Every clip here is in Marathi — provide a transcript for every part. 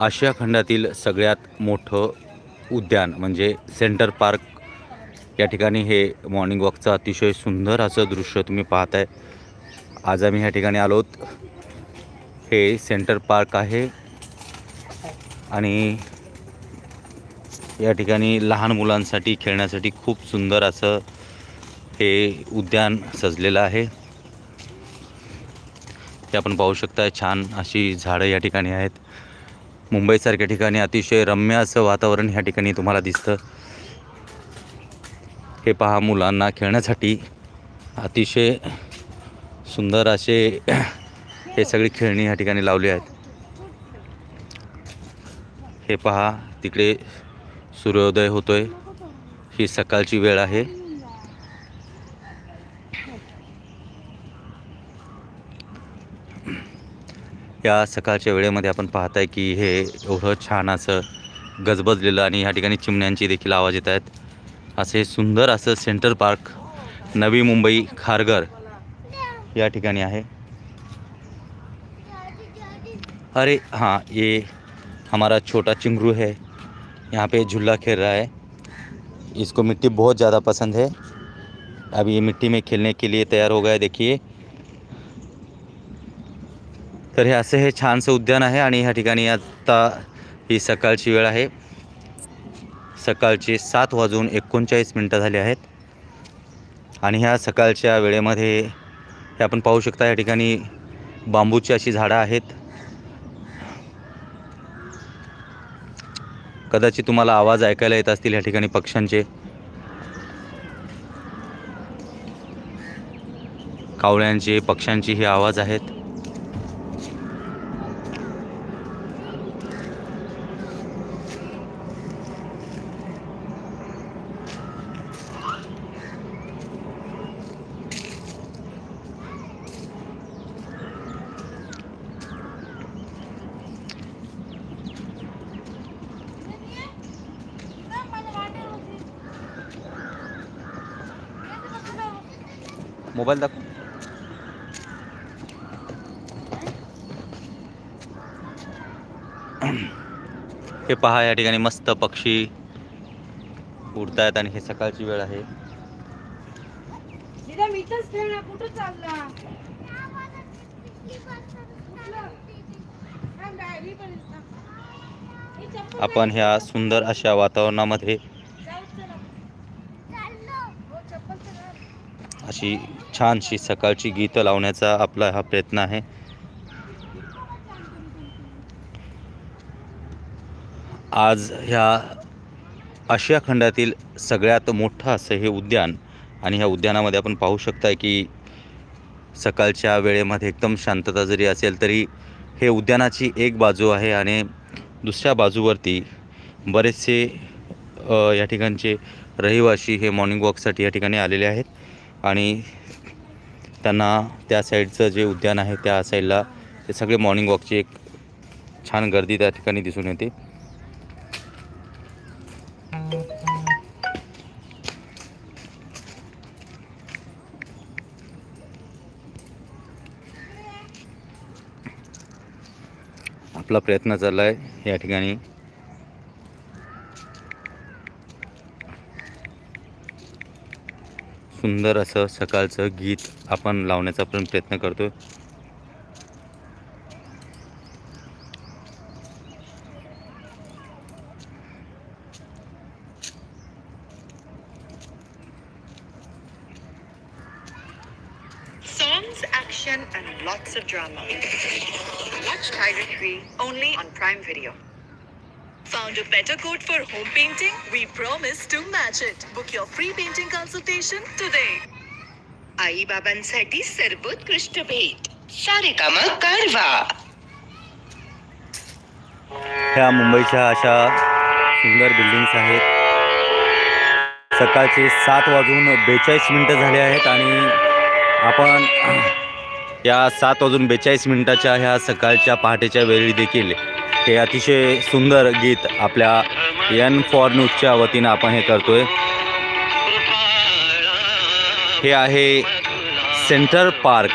आशिया खंडातील सगळ्यात मोठं उद्यान म्हणजे सेंटर पार्क या ठिकाणी हे मॉर्निंग वॉकचं अतिशय सुंदर असं दृश्य तुम्ही पाहताय. आज आम्ही ह्या ठिकाणी आलोत हे सेंटर पार्क आहे. आणि या ठिकाणी लहान मुलांसाठी खेळण्यासाठी खूप सुंदर असं हे उद्यान सजलेलं आहे. हे आपण पाहू शकता छान अशी झाडं या ठिकाणी आहेत. मुंबईसारख्या ठिकाणी अतिशय रम्य असं वातावरण ह्या ठिकाणी तुम्हाला दिसतं. हे पहा मुलांना खेळण्यासाठी अतिशय सुंदर असे हे सगळी खेळणी ह्या ठिकाणी लावली आहेत. हे पहा तिकडे सूर्योदय होतोय. ही सकाळची वेळ आहे. या सकाळच्या वेळेमध्ये आपण पाहताय की हे एवढं छान असं गजबजलेलं आणि या ठिकाणी चिमण्यांची देखील आवाज येत आहेत. असे सुंदर असं सेंटर पार्क नवी मुंबई खारघर या ठिकाणी आहे. अरे हाँ ये हमारा छोटा चिंगरू है. यहाँ पे झूला खेल रहा है. इसको मिट्टी बहुत ज़्यादा पसंद है. अब ये मिट्टी में खेलने के लिए तैयार हो गया है देखिए. तर हे असे हे छानसं उद्यान आहे आणि ह्या ठिकाणी आत्ता ही सकाळची वेळ आहे. सकाळचे सात वाजून एकोणचाळीस मिनटं झाली आहेत. आणि ह्या सकाळच्या वेळेमध्ये हे आपण पाहू शकता या ठिकाणी बांबूची अशी झाडं आहेत. कदाचित तुम्हाला आवाज ऐकायला येत असतील या ठिकाणी पक्ष्यांचे. कावळ्यांचे पक्ष्यांची हे आवाज आहेत. मोबाईल दाखव. हे पहा या ठिकाणी मस्त पक्षी उडतायत आणि हे सकाळची वेळ आहे. आपण ह्या सुंदर अशा वातावरणामध्ये. अशी छानशी सकाळची गीतं लावण्याचा आपला हा प्रयत्न आहे. आज ह्या आशिया खंडातील सगळ्यात मोठं असं हे उद्यान आणि ह्या उद्यानामध्ये आपण पाहू शकता की सकाळच्या वेळेमध्ये एकदम शांतता जरी असेल तरी हे उद्यानाची एक बाजू आहे आणि दुसऱ्या बाजूवरती बरेचसे या ठिकाणचे रहिवासी हे मॉर्निंग वॉकसाठी या ठिकाणी आलेले आहेत. आणि त्यांना त्या साईडचं जे उद्यान आहे त्या साईडला ते सगळे मॉर्निंग वॉकची एक छान गर्दी त्या ठिकाणी दिसून येते. आपला प्रयत्न चालला आहे या ठिकाणी. सुंदर असं सकाळचं गीत आपण लावण्याचा पण प्रयत्न करतो Songs, action, and lots of drama. Watch Tiger Tree only on Prime Video. Found a better coat for home painting? We promise to match it. Book your free painting consultation today. आई बाबांसाठी सर्वोत्कृष्ट भेट सारे काम कारवा ह्या मुंबईच्या अशा सुंदर बिल्डिंग्स आहेत सकाळचे सात वाजून बेचाळीस मिनटं झाले आहेत आणि आपण या सात वाजून बेचाळीस मिनटाच्या ह्या सकाळच्या पहाटेच्या वेळी देखील हे अतिशय सुंदर गीत आपल्या एन फॉर न्यूजच्या वतीनं आपण हे करतोय. हे आहे सेंटर पार्क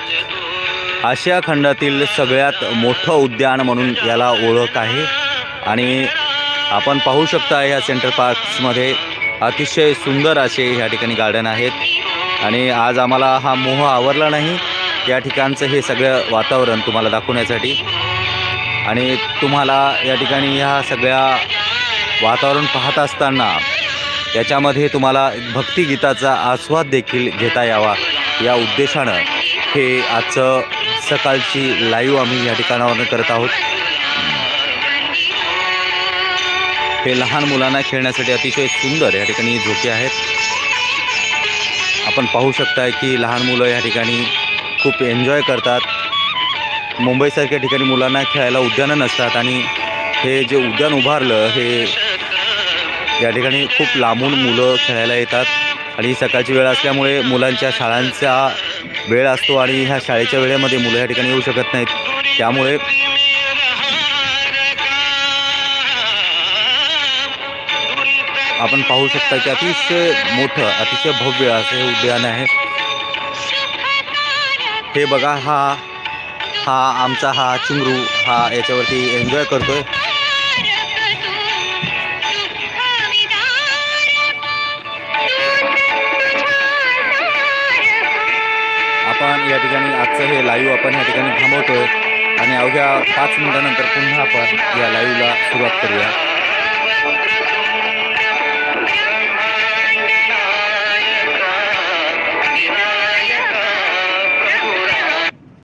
आशिया खंडातील सगळ्यात मोठं उद्यान म्हणून याला ओळख आहे. आणि आपण पाहू शकता या सेंटर पार्क्समध्ये अतिशय सुंदर असे ह्या ठिकाणी गार्डन आहेत. आणि आज आम्हाला हा मोह आवरला नाही. या ठिकाणचं हे सगळं वातावरण तुम्हाला दाखवण्यासाठी. आणि तुम्हाला या ठिकाणी ह्या सगळ्या वातावरण पाहत असताना याच्यामध्ये तुम्हाला भक्तिगीताचा आस्वाद देखील घेता यावा या उद्देशानं हे आजचं सकाळची लाईव्ह आम्ही या ठिकाणावरनं करत आहोत. हे लहान मुलांना खेळण्यासाठी अतिशय सुंदर या ठिकाणी झोके आहेत. आपण पाहू शकताय की लहान मुलं या ठिकाणी खूप एन्जॉय करतात. मुंबईसारख्या ठिकाणी मुलांना खेळायला उद्यानं नसतात आणि हे जे उद्यान उभारलं हे या ठिकाणी खूप लांबून मुलं खेळायला येतात. आणि सकाळची वेळ असल्यामुळे मुलांच्या शाळांचा वेळ असतो आणि ह्या शाळेच्या वेळेमध्ये मुलं या ठिकाणी येऊ शकत नाहीत. त्यामुळे आपण पाहू शकता की अतिशय मोठं अतिशय भव्य असं हे उद्यान आहे. हे बघा हा हा आमचा हा चिंगरू हा याच्यावरती एन्जॉय करतोय. आपण या ठिकाणी आजचं हे लाईव्ह आपण या ठिकाणी थांबवतोय. आणि अवघ्या पाच मिनिटानंतर पुन्हा आपण या लाईव्हला सुरुवात करूया.